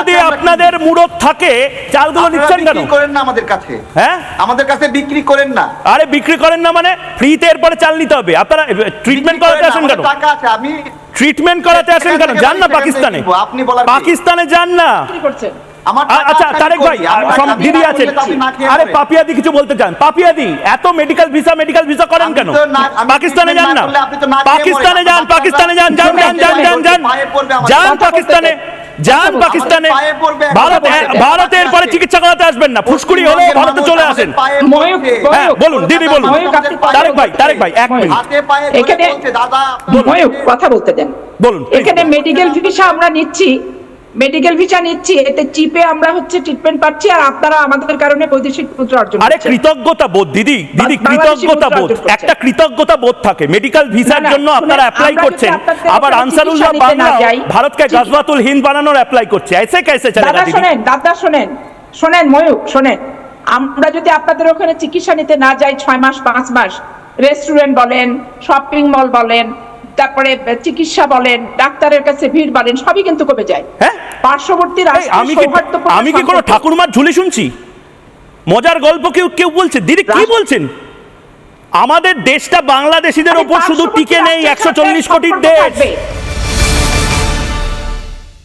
যদি আপনাদের মুরত থাকে চালগুলো নিচ্ছেন কেন? করেন না আমাদের কাছে। হ্যাঁ? আমাদের কাছে বিক্রি করেন না। আরে বিক্রি করেন না মানে ফ্রিতে এরপরে চাল নিতে হবে। আপনারা ট্রিটমেন্ট করাতে আসেন কেন? টাকা আছে আমি ট্রিটমেন্ট করাতে আসেন কেন? যান না পাকিস্তানে। আপনি বলার পাকিস্তানে যান না। আচ্ছা তারেক ভাই দিদি আছেন। আরে পাপিয়াদি কিছু বলতে চান? পাপিয়াদি এত মেডিকেল ভিসা মেডিকেল ভিসা করেন কেন? পাকিস্তানে যান না পাকিস্তানে যান পাকিস্তানে যান যান যান যান যান যান। পাকিস্তানে। যান পাকিস্তানে। ভারত দেন। ভারতে এরপরে চিকিৎসা করাতে আসবেন না। ফুসকুড়ি হলে ভারতে চলে আসেন। হ্যাঁ বলুন দিদি বলুন। তারেক ভাই তারেক ভাই এক মিনিট। পায়ে এখানে- কথা বলতে দেন। বলুন এখানে মেডিকেল চিকিৎসা আমরা নিচ্ছি। মেডিকেল ভিসা নিচ্ছি এতে চিপে আমরা হচ্ছে ট্রিটমেন্ট পাচ্ছি আর আপনারা আমাদের কারণে বৈদেশিক মুদ্রা অর্জন আরে কৃতজ্ঞতা বোধ দিদি দিদি কৃতজ্ঞতা বোধ একটা কৃতজ্ঞতা বোধ থাকে। মেডিকেল ভিসার জন্য আপনারা অ্যাপ্লাই করছেন। আবার আনসারুল্লাহ বাংলা ভারতকে গাজওয়াতুল হিন্দ বানানোর অ্যাপ্লাই করছে। এসে কেসে চলেগা দাদা দিদি। শোনেন দাদা শোনেন শোনেন ময়ূক শোনেন। আমরা যদি আপনাদের ওখানে চিকিৎসা নিতে না যাই ছয় মাস পাঁচ মাস রেস্টুরেন্ট বলেন শপিং মল বলেন তারপরে চিকিৎসা বলেন ডাক্তারের কাছে ভিড় বলেন সবই কিন্তু কমে যায়। হ্যাঁ? পার্শ্ববর্তী আমি কি আমি কি কোনো ঠাকুরমার ঝুলি শুনছি? মজার গল্প কেউ কেউ বলছে? দিদি কি বলছেন? আমাদের দেশটা বাংলাদেশিদের উপর ওপর শুধু টিকে নেই একশো চল্লিশ কোটির দেশ।